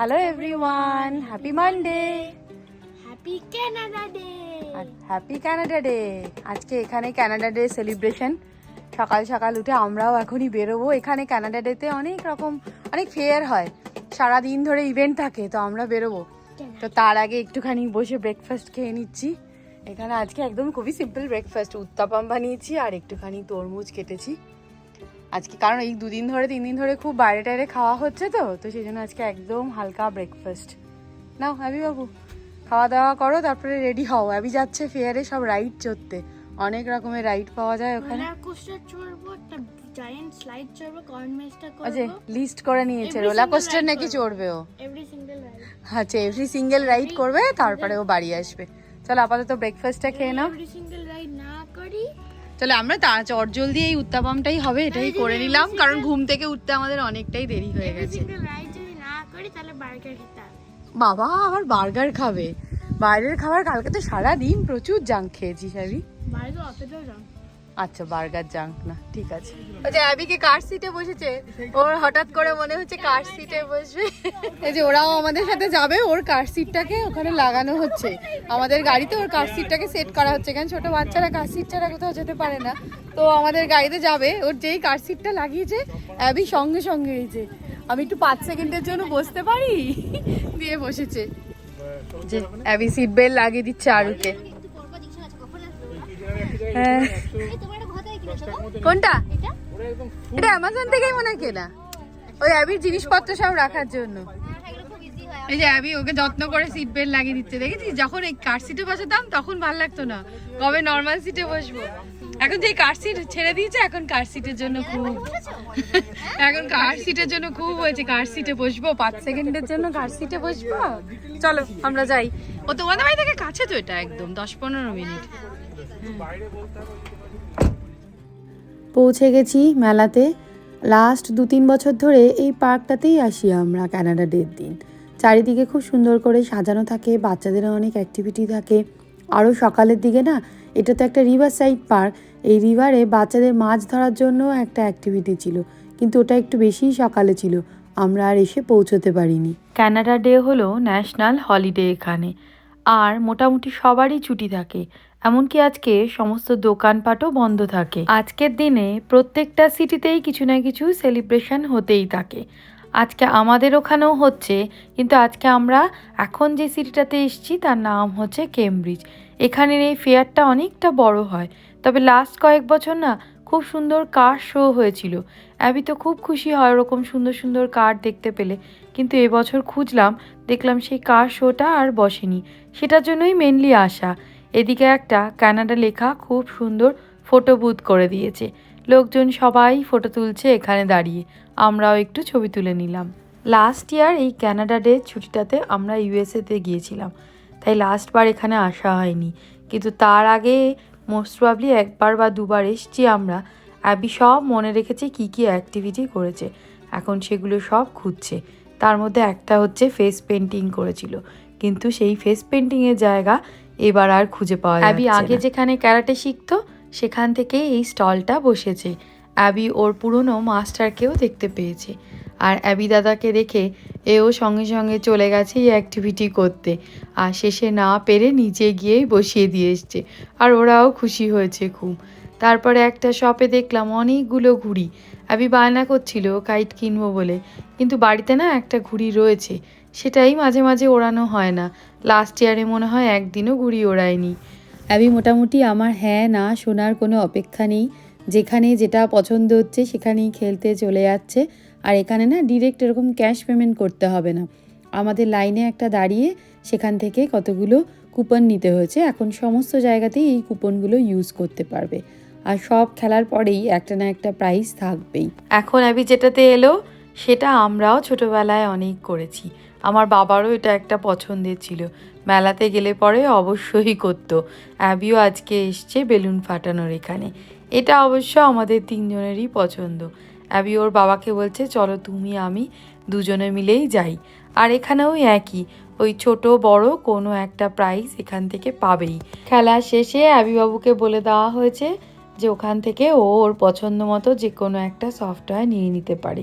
Hello everyone happy Monday happy Canada day happy Canada day আজকে এখানে Canada day celebration সকাল সকাল উঠে আমরাও এখনই বেরোবো। এখানে কানাডা ডেতে অনেক রকম অনেক ফেয়ার হয়। সারা দিন ধরে ইভেন্ট থাকে তো আমরা বেরোবো। তো তার আগে একটুখানি বসে ব্রেকফাস্ট খেয়ে নিচ্ছি। এখানে আজকে একদম খুবই সিম্পল ব্রেকফাস্ট উত্তাপাম বানিয়েছি আর একটুখানি তরমুজ কেটেছি। আজকে কারণ এই দুদিন ধরে তিন দিন ধরে খুব বাইরে টাইরে খাওয়া হচ্ছে তো তো সেই জন্য আজকে একদম হালকা ব্রেকফাস্ট নাও অ্যাবি বাবু খাওয়া দাওয়া করো তারপরে রেডি হও। অ্যাবি যাচ্ছে ফেয়ারে সব রাইড চড়তে। অনেক রকমের রাইড পাওয়া যায় ওখানে। জায়ান্ট স্লাইড চড়বো কর্ন মেজটা আচ্ছা লিস্ট করে নিয়েছে রোলার কোস্টার নাকি চড়বে ও? এভরি সিঙ্গেল রাইড আচ্ছা এভরি সিঙ্গেল রাইড করবে তারপরে ও বাড়ি আসবে। চলো আপাতত ব্রেকফাস্টটা খেয়ে নাও। এভরি সিঙ্গেল চলে আমরা তা চট জলদি এই উত্তাপামটাই হবে এটাই করে নিলাম। কারণ ঘুম থেকে উঠতে আমাদের অনেকটাই দেরি হয়ে গেছে। তাহলে বাবা আবার বার্গার খাবে। বাইরের খাবার কালকে তো সারাদিন প্রচুর জাঙ্ক খেয়েছি সারি বাইরে অতটাও জান আচ্ছা বার্গার জাঙ্ক না ঠিক আছে। আচ্ছা অ্যাবিকে কার সিটে বসেছে? ওর হঠাৎ করে মনে হচ্ছে কার সিটে বসবে। এই যে ওরাও আমাদের সাথে যাবে ওর কার সিটটাকে ওখানে লাগানো হচ্ছে। আমাদের গাড়িতে ওর কার সিটটাকে সেট করা হচ্ছে। কারণ ছোট বাচ্চারা কার সিট ছাড়া কোথাও যেতে পারে না? তো আমাদের গাড়িতে যাবে ওর যেই কার সিটটা লাগিয়েছে অ্যাবি সঙ্গে সঙ্গে এই যে আমি একটু পাঁচ সেকেন্ডের জন্য বসতে পারি? দিয়ে বসেছে। যে অ্যাবি সিট বেল্ট লাগিয়ে দিচ্ছে আরুকে। কোনটা? এটা অ্যামাজন থেকেই মনে হয় কেনা। ওই অ্যাবির জিনিসপত্র সব রাখার জন্য। এই যে অ্যাবি ওকে যত্ন করে সিট বেল্ট লাগিয়ে দিচ্ছে। দেখেছিস? যখন এই কার সিটে বসাতাম, তখন ভালো লাগতো না। কবে নর্মাল সিটে বসবো? এখন যে কার সিট ছেড়ে দিয়েছে, এখন কার সিটের জন্য খুব এখন কার সিটের জন্য খুব হয়েছে। কার সিটে বসবো, পাঁচ সেকেন্ডের জন্য কার সিটে বসবো। চলো, আমরা যাই। ও তোমাদের বাড়ি থেকে কাছে তো এটা একদম, দশ পনেরো মিনিট। পৌঁছে গেছি মেলাতে। লাস্ট দু তিন বছর ধরে এই পার্কটাতেই আসি আমরা ক্যানাডা ডের দিন। চারিদিকে খুব সুন্দর করে সাজানো থাকে, বাচ্চাদের অনেক অ্যাক্টিভিটি থাকে। আরও সকালের দিকে না, এটা তো একটা রিভার সাইড পার্ক এই রিভারে বাচ্চাদের মাছ ধরার জন্য একটা অ্যাক্টিভিটি ছিল। কিন্তু ওটা একটু বেশিই সকালে ছিল। আমরা আর এসে পৌঁছতে পারিনি। ক্যানাডা ডে হলো ন্যাশনাল হলিডে এখানে। আর মোটামুটি সবারই ছুটি থাকে। এমনকি আজকে সমস্ত দোকানপাটও বন্ধ থাকে। আজকের দিনে প্রত্যেকটা সিটিতেই কিছু না কিছু সেলিব্রেশন হতেই থাকে। আজকে আমাদের ওখানেও হচ্ছে, কিন্তু আজকে আমরা এখন যে সিটিটাতে এসেছি তার নাম হচ্ছে কেমব্রিজ এখানের এই ফেয়ারটা অনেকটা বড় হয়। তবে লাস্ট কয়েক বছর না খুব সুন্দর কার শো হয়েছিল। অ্যাবি তো খুব খুশি হয় ওরকম সুন্দর সুন্দর কার দেখতে পেলে। কিন্তু এবছর খুঁজলাম, দেখলাম সেই কার শোটা আর বসেনি। সেটার জন্যই মেনলি আসা। এদিকে একটা কানাডা লেখা খুব সুন্দর ফটো বুথ করে দিয়েছে। লোকজন সবাই ফটো তুলছে এখানে দাঁড়িয়ে। আমরাও একটু ছবি তুলে নিলাম। লাস্ট ইয়ার এই ক্যানাডা ডে ছুটিটাতে আমরা ইউএসএতে গিয়েছিলাম। তাই লাস্টবার এখানে আসা হয়নি। কিন্তু তার আগে মোস্ট প্রবলি একবার বা দুবার এসছি আমরা। অ্যাবি সব মনে রেখেছে কি কি অ্যাক্টিভিটি করেছে। এখন সেগুলো সব খুঁজছে। তার মধ্যে একটা হচ্ছে ফেস পেন্টিং করেছিল। কিন্তু সেই ফেস পেন্টিংয়ের জায়গা এবার আর খুঁজে পাওয়া অ্যাবি আগে যেখানে ক্যারাটে শিখতো সেখান থেকে এই স্টলটা বসেছে। অ্যাবি ওর পুরনো মাস্টারকেও দেখতে পেয়েছে। আর অ্যাবি দাদাকে দেখে এও সঙ্গে সঙ্গে চলে গেছে এই অ্যাক্টিভিটি করতে। আর শেষে না পেরে নিচে গিয়েই বসিয়ে দিয়ে এসছে। আর ওরাও খুশি হয়েছে খুব। তারপরে একটা শপে দেখলাম অনেকগুলো ঘুড়ি। অ্যাবি বায়না করছিল, কাইট কিনবো বলে। কিন্তু বাড়িতে না একটা ঘুড়ি রয়েছে, সেটাই মাঝে মাঝে ওড়ানো হয় না। লাস্ট ইয়ারে মনে হয় একদিনও ঘুড়ি ওড়ায়নি। অ্যাবি মোটামুটি আমার হ্যাঁ না শোনার কোনো অপেক্ষা নেই। যেখানে যেটা পছন্দ হচ্ছে সেখানেই খেলতে চলে যাচ্ছে। আর এখানে না ডিরেক্ট এরকম ক্যাশ পেমেন্ট করতে হবে না। আমাদের লাইনে একটা দাঁড়িয়ে সেখান থেকে কতগুলো কুপন নিতে হয়েছে। এখন সমস্ত জায়গাতেই এই কুপনগুলো ইউজ করতে পারবে। আর সব খেলার পরেই একটা না একটা প্রাইজ থাকবেই। এখন অ্যাবি যেটাতে এলো, সেটা আমরাও ছোটবেলায় অনেক করেছি। আমার বাবারও এটা একটা পছন্দের ছিল। মেলাতে গেলে পরে অবশ্যই করতো। অ্যাবিও আজকে এসছে বেলুন ফাটানোর এখানে। এটা অবশ্য আমাদের তিনজনেরই পছন্দ। অ্যাবি ওর বাবাকে বলছে, চলো তুমি, আমি দুজনে মিলেই যাই। আর এখানেও একই। ওই ছোট, বড় কোনো একটা প্রাইজ এখান থেকে পাবেই। খেলা শেষে অ্যাবিবাবুকে বলে দেওয়া হয়েছে যে ওখান থেকে ও ওর পছন্দ মতো যে কোনো একটা সফটওয়্যার নিয়ে নিতে পারে।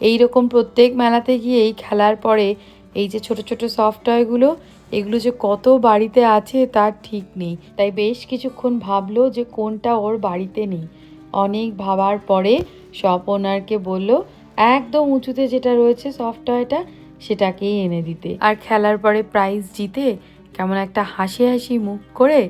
এই রকম প্রত্যেক মেলাতে গিয়েই খেলার পরে এই যে ছোট ছোট সফট টয়গুলো এগুলো যে কত বাড়িতে আছে তার ঠিক নেই। তাই বেশ কিছুক্ষণ ভাবলো যে কোনটা ওর বাড়িতে নেই। অনেক ভাবার পরে শপ ওনারকে বলল, একদম উঁচুতে যেটা রয়েছে সফট টয়টা সেটাকেই এনে দিতে। আর খেলার পরে প্রাইজ জিতে কেমন একটা হাসি হাসি মুখ করে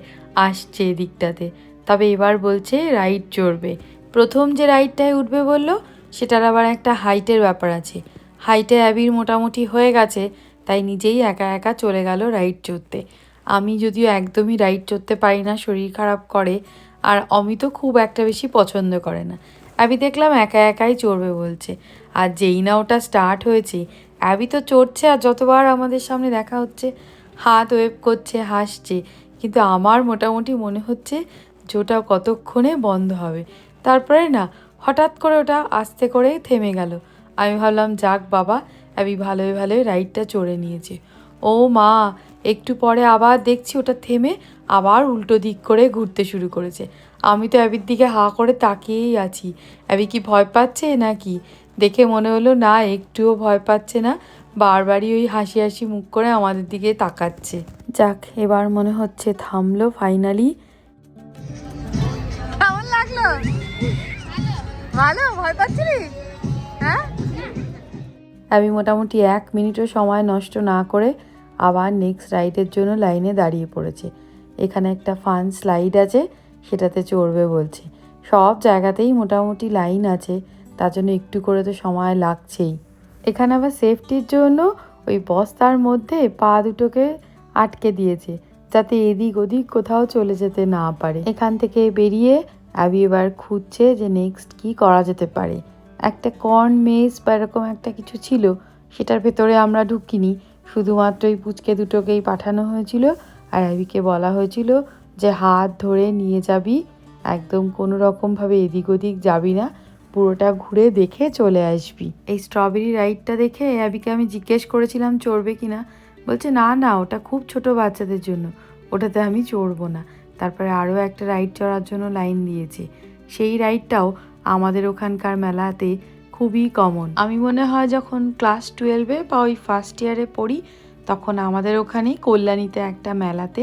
আসছে এদিকটাতে। তবে এবার বলছে রাইড চড়বে। প্রথম যে রাইডটায় উঠবে বলল, সেটার আবার একটা হাইটের ব্যাপার আছে। হাইটে অ্যাবির মোটামুটি হয়ে গেছে, তাই নিজেই একা একা চলে গেল রাইড চড়তে। আমি যদিও একদমই রাইড চড়তে পারি না, শরীর খারাপ করে, আর অমিত খুব একটা বেশি পছন্দ করে না। অ্যাবি দেখলাম একা একাই চড়বে বলছে। আর যেই না ওটা স্টার্ট হয়েছে, অ্যাবি তো চড়ছে আর যতবার আমাদের সামনে দেখা হচ্ছে, হাত ওয়েভ করছে, হাসছে। কিন্তু আমার মোটামুটি মনে হচ্ছে যে ওটা কতক্ষণে বন্ধ হবে। তারপরে না, হঠাৎ করে ওটা আস্তে করে থেমে গেল। আমি ভাবলাম, যাক বাবা, অ্যাবি ভালোই ভালোই রাইডটা চড়ে নিয়েছে। ও মা, একটু পরে আবার দেখছি ওটা থেমে আবার উল্টো দিক করে ঘুরতে শুরু করেছে। আমি তো অ্যাবির দিকে হা করে তাকিয়েই আছি। অ্যাবি কি ভয় পাচ্ছে নাকি? দেখে মনে হলো, না, একটুও ভয় পাচ্ছে না। বারবারই ওই হাসি হাসি মুখ করে আমাদের দিকে তাকাচ্ছে। যাক, এবার মনে হচ্ছে থামলো ফাইনালি লাগল ভালো? ভয় পাচ্ছিলি? হ্যাঁ? আমি মোটামুটি এক মিনিটও সময় নষ্ট না করে আবার নেক্সট রাইডের জন্য লাইনে দাঁড়িয়ে পড়েছে। এখানে একটা ফান স্লাইড আছে, সেটাতে চড়বে বলছে। সব জায়গাতেই মোটামুটি লাইন আছে, তার জন্য একটু করে তো সময় লাগছেই। এখানে আবার সেফটির জন্য ওই বস্তার মধ্যে পা দুটোকে আটকে দিয়েছে, যাতে এদিক ওদিক কোথাও চলে যেতে না পারে। এখান থেকে বেরিয়ে অ্যাবি এবার খুঁজছে যে নেক্সট কি করা যেতে পারে। একটা কর্ন মেস বা এরকম একটা কিছু ছিল, সেটার ভেতরে আমরা ঢুকিনি। শুধুমাত্র এই পুচকে দুটোকেই পাঠানো হয়েছিল আর অ্যাবিকে বলা হয়েছিল যে হাত ধরে নিয়ে যাবি। একদম কোনো রকমভাবে এদিক ওদিক যাবি না, পুরোটা ঘুরে দেখে চলে আসবি। এই স্ট্রবেরি রাইডটা দেখে অ্যাবিকে আমি জিজ্ঞেস করেছিলাম, চড়বে কি না বলছে, না না, ওটা খুব ছোট বাচ্চাদের জন্য, ওটাতে আমি চড়বো না। তারপরে আরও একটা রাইড চড়ার জন্য লাইন দিয়েছে সেই রাইডটাও আমাদের ওখানকার মেলাতে খুবই কমন আমি মনে হয় যখন ক্লাস টুয়েলভে বা ওই ফার্স্ট ইয়ারে পড়ি, তখন আমাদের ওখানেই কল্যাণীতে একটা মেলাতে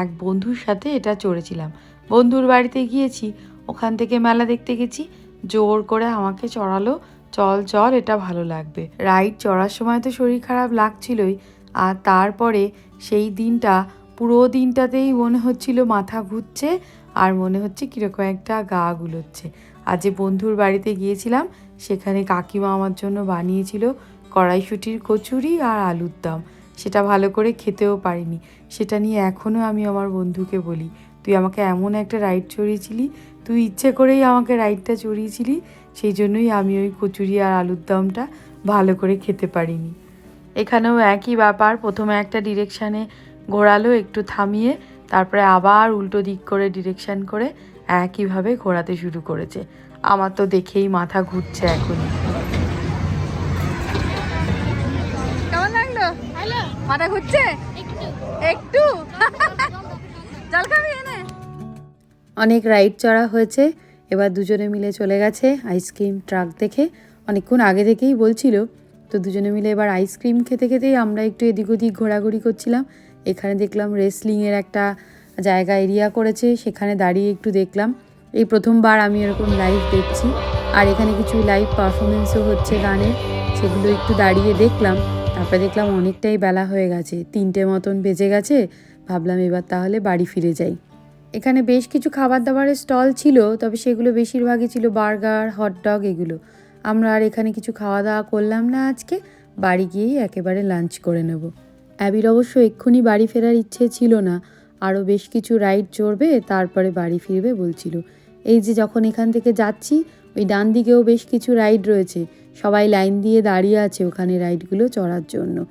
এক বন্ধুর সাথে এটা চড়েছিলাম। বন্ধুর বাড়িতে গিয়েছি, ওখান থেকে মেলা দেখতে গেছি, জোর করে আমাকে চড়ালো, চল চল, এটা ভালো লাগবে। রাইড চড়ার সময় তো শরীর খারাপ লাগছিলই, আর তারপরে সেই দিনটা পুরো দিনটাতেই মনে হচ্ছিল মাথা ঘুরছে আর মনে হচ্ছে কীরকম একটা গা গুলোচ্ছে। আর যে বন্ধুর বাড়িতে গিয়েছিলাম, সেখানে কাকিমা আমার জন্য বানিয়েছিল কড়াইশুটির কচুরি আর আলুর দম। সেটা ভালো করে খেতেও পারিনি। সেটা নিয়ে এখনও আমি আমার বন্ধুকে বলি, তুই আমাকে এমন একটা রাইড চড়িয়েছিলি, তুই ইচ্ছে করেই আমাকে রাইডটা চড়িয়েছিলি, সেই জন্যই আমি ওই কচুরি আর আলুর দমটা ভালো করে খেতে পারিনি। এখানেও একই ব্যাপার, প্রথমে একটা ডিরেকশানে ঘোরালো একটু থামিয়ে তারপরে আবার উল্টো দিক করে ডিরেকশন করে একইভাবে ঘোরাতে শুরু করেছে। আমার তো দেখেই মাথা ঘুরছে এখনই। কেমন লাগল? মাথা ঘুরছে? একটু। একটু? জল খাবি এনে। অনেক রাইড চড়া হয়েছে এবার দুজনে মিলে চলে গেছে আইসক্রিম ট্রাক দেখে। অনেকক্ষণ আগে থেকেই বলছিল তো দুজনে মিলে এবার আইসক্রিম খেতে খেতেই আমরা একটু এদিক ওদিক ঘোরাঘুরি করছিলাম। এখানে দেখলাম রেসলিংয়ের একটা জায়গা এরিয়া করেছে, সেখানে দাঁড়িয়ে একটু দেখলাম। এই প্রথমবার আমি এরকম লাইভ দেখছি। আর এখানে কিছু লাইভ পারফরমেন্সও হচ্ছে গানের সেগুলো একটু দাঁড়িয়ে দেখলাম। তারপরে দেখলাম অনেকটাই বেলা হয়ে গেছে, তিনটে মতন বেজে গেছে। ভাবলাম এবার তাহলে বাড়ি ফিরে যাই। এখানে বেশ কিছু খাবার দাবারের স্টল ছিল, তবে সেগুলো বেশিরভাগই ছিল বার্গার হটডগ এগুলো। আমরা আর এখানে কিছু খাওয়া দাওয়া করলাম না আজকে। বাড়ি গিয়েই একেবারে লাঞ্চ করে নেব। অ্যাবির অবশ্য এক্ষুনি বাড়ি ফেরার ইচ্ছে ছিল না। আরও বেশ কিছু রাইড চড়বে, তারপরে বাড়ি ফিরবে বলছিল। এই যে যখন এখান থেকে যাচ্ছি, ওই ডান দিকেও বেশ কিছু রাইড রয়েছে। সবাই লাইন দিয়ে দাঁড়িয়ে আছে ওখানে রাইডগুলো চড়ার জন্য।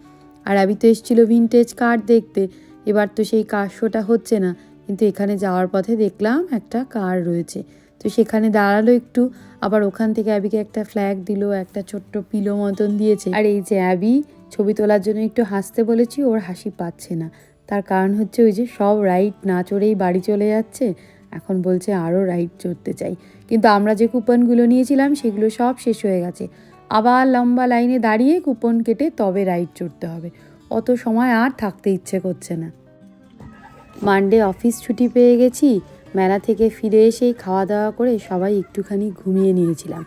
আর আবি তো এসেছিল ভিনটেজ কার দেখতে। এবার তো সেই কার শোটা হচ্ছে না। কিন্তু এখানে যাওয়ার পথে দেখলাম একটা কার রয়েছে। তো সেখানে দাঁড়াল একটু। আবার ওখান থেকে অ্যাবিকে একটা ফ্ল্যাগ দিল, একটা ছোট্ট পিলো মতন দিয়েছে। আর এই যে অ্যাবি ছবি তোলার জন্য একটু হাসতে বলেছি, ওর হাসি পাচ্ছে না। তার কারণ হচ্ছে ওই যে সব রাইড না চড়েই বাড়ি চলে যাচ্ছে, এখন বলছে আরও রাইড চড়তে চাই। কিন্তু আমরা যে কুপনগুলো নিয়েছিলাম, সেগুলো সব শেষ হয়ে গেছে। আবার লম্বা লাইনে দাঁড়িয়ে কুপন কেটে তবে রাইড চড়তে হবে। অত সময় আর থাকতে ইচ্ছে করছে না। মানডে অফিস ছুটি পেয়ে গেছি, মেলা থেকে ফিরে এসেই খাওয়া দাওয়া করে সবাই একটুখানি ঘুমিয়ে নিয়েছিলাম।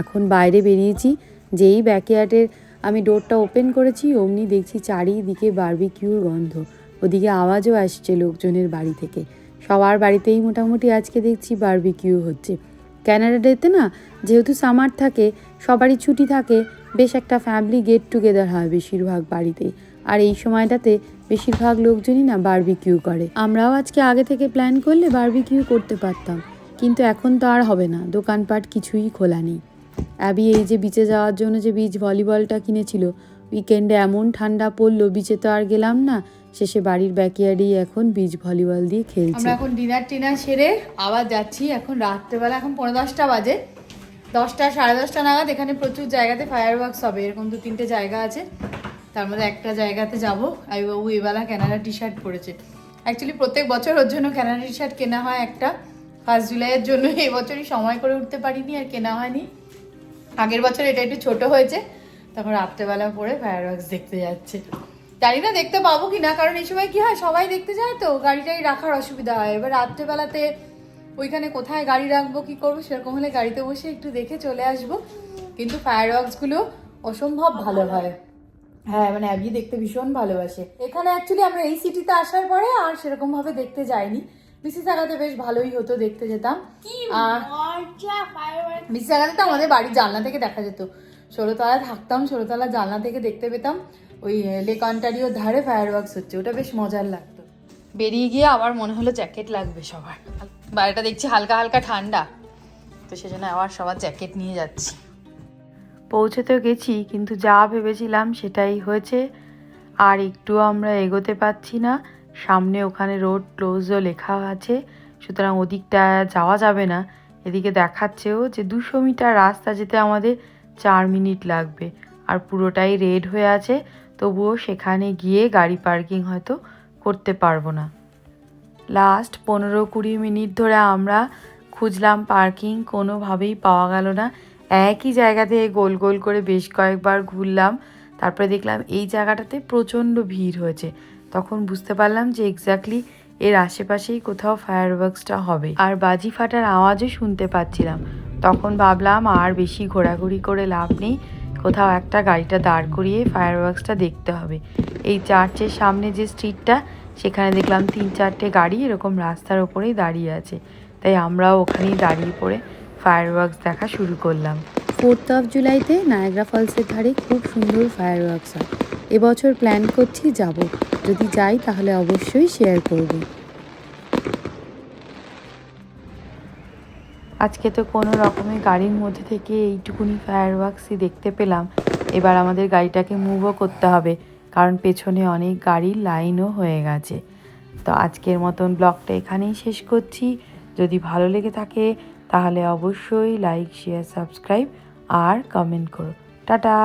এখন বাইরে বেরিয়েছি, যেই ব্যাকয়ার্ডের আমি ডোরটা ওপেন করেছি, অমনি দেখছি চারিদিকে বারবিকিউর গন্ধ। ওদিকে আওয়াজও আসছে লোকজনের বাড়ি থেকে। সবার বাড়িতেই মোটামুটি আজকে দেখছি বারবিকিউ হচ্ছে। ক্যানাডা ডেতে না, যেহেতু সামার থাকে, সবারই ছুটি থাকে, বেশ একটা ফ্যামিলি গেট টুগেদার হয় বেশিরভাগ বাড়িতেই। আর এই সময়টাতে বেশিরভাগ লোকজনই না বারবিকিউ করে। আমরাও আজকে আগে থেকে প্ল্যান করলে বারবিকিউ করতে পারতাম। কিন্তু এখন তো আর হবে না, দোকানপাট কিছুই খোলা নেই। অ্যাবি এই যে বিচে যাওয়ার জন্য যে বিচ ভলিবলটা কিনেছিল উইকেন্ডে এমন ঠান্ডা পড়ল বিচে তো আর গেলাম না। শেষে বাড়ির ব্যাকয়ার্ডেই এখন বিচ ভলিবল দিয়ে খেলছে। আমরা এখন ডিনার টিনার সেরে আবার যাচ্ছি এখন রাত্রেবেলা, এখন পনেরো দশটা বাজে। দশটা, সাড়ে দশটা নাগাদ এখানে প্রচুর জায়গাতে ফায়ার ওয়ার্কস হবে। এরকম দু তিনটে জায়গা আছে। তার মধ্যে একটা জায়গাতে যাব। আইবাবু এবেলা ক্যানাডা টি শার্ট পরেছে। অ্যাকচুয়ালি প্রত্যেক বছর ওর জন্য ক্যানাডা টি শার্ট কেনা হয় একটা। ফার্স্ট জুলাইয়ের জন্য এবছরই সময় করে উঠতে পারিনি আর কেনা হয়নি। আগের বছর এটা একটু ছোট হয়েছে তখন রাত্রেবেলা পরে ফায়ার ওয়ার্কস দেখতে যাচ্ছে। জানি না দেখতে পাবো কি না কারণ এই সময় কি হয়, সবাই দেখতে যায় তো, গাড়িটাই রাখার অসুবিধা হয়। এবার রাত্রেবেলাতে ওইখানে কোথায় গাড়ি রাখব, কি করব, সেরকম হলে গাড়িতে বসে একটু দেখে চলে আসব। কিন্তু ফায়ার ওয়ার্কসগুলো অসম্ভব ভালো হয়। হ্যাঁ মানে অ্যাবি দেখতে ভীষণ ভালোবাসে। এখানে অ্যাকচুয়ালি আমরা এই সিটিতে আসার পরে আর সেরকম ভাবে দেখতে যাইনি। মিসিসাগাতে বেশ ভালোই হতো দেখতে যেতাম। আর মিসিসাগাতে তো আমাদের বাড়ির জানলা থেকে দেখা যেত। ষোলোতলায় থাকতাম ষোলোতলা জানলা থেকে দেখতে পেতাম। ওই লেক অন্টারিওর ধারে ফায়ার ওয়ার্কস হচ্ছে ওটা বেশ মজার লাগতো। বেরিয়ে গিয়ে আবার মনে হলো জ্যাকেট লাগবে সবার। বাইরেটা দেখছি হালকা হালকা ঠান্ডা। তো সেজন্য আবার সবার জ্যাকেট নিয়ে যাচ্ছি। পৌঁছে তো গেছি কিন্তু যা ভেবেছিলাম সেটাই হয়েছে। আর একটু আমরা এগোতে পারছি না। সামনে ওখানে রোড ক্লোজও লেখা আছে। সুতরাং ওদিকটা যাওয়া যাবে না। এদিকে দেখাচ্ছেও যে দুশো মিটার রাস্তা যেতে আমাদের চার মিনিট লাগবে। আর পুরোটাই রেড হয়ে আছে। তবুও সেখানে গিয়ে গাড়ি পার্কিং হয়তো করতে পারব না। লাস্ট পনেরো কুড়ি মিনিট ধরে আমরা খুঁজলাম পার্কিং কোনোভাবেই পাওয়া গেল না। একই জায়গা থেকে গোল গোল করে বেশ কয়েকবার ঘুরলাম। তারপরে দেখলাম এই জায়গাটাতে প্রচণ্ড ভিড় হয়েছে। তখন বুঝতে পারলাম যে এক্স্যাক্টলি এর আশেপাশেই কোথাও ফায়ার হবে। আর বাজি ফাটার আওয়াজও শুনতে পাচ্ছিলাম। তখন ভাবলাম, আর বেশি ঘোরাঘুরি করে লাভ নেই। কোথাও একটা গাড়িটা দাঁড় করিয়ে ফায়ার দেখতে হবে। এই চার্চের সামনে যে স্ট্রিটটা সেখানে দেখলাম তিন চারটে গাড়ি এরকম রাস্তার ওপরেই দাঁড়িয়ে আছে। তাই আমরাও ওখানেই দাঁড়িয়ে পড়ে ফায়ার ওয়ার্কস দেখা শুরু করলাম। ফোর্থ অফ জুলাইতে নায়গ্রা ফলসের ধারে খুব সুন্দর ফায়ার ওয়ার্কস হয়। এবছর প্ল্যান করছি যাব। যদি যাই তাহলে অবশ্যই শেয়ার করব। আজকে তো কোনো রকমের গাড়ির মধ্যে থেকে এইটুকুনি ফায়ার ওয়ার্কসই দেখতে পেলাম। এবার আমাদের গাড়িটাকে মুভও করতে হবে, কারণ পেছনে অনেক গাড়ির লাইনও হয়ে গেছে। তো আজকের মতন ব্লগটা এখানেই শেষ করছি। যদি ভালো লেগে থাকে তাহলে অবশ্যই লাইক শেয়ার সাবস্ক্রাইব আর কমেন্ট করো। টাটা!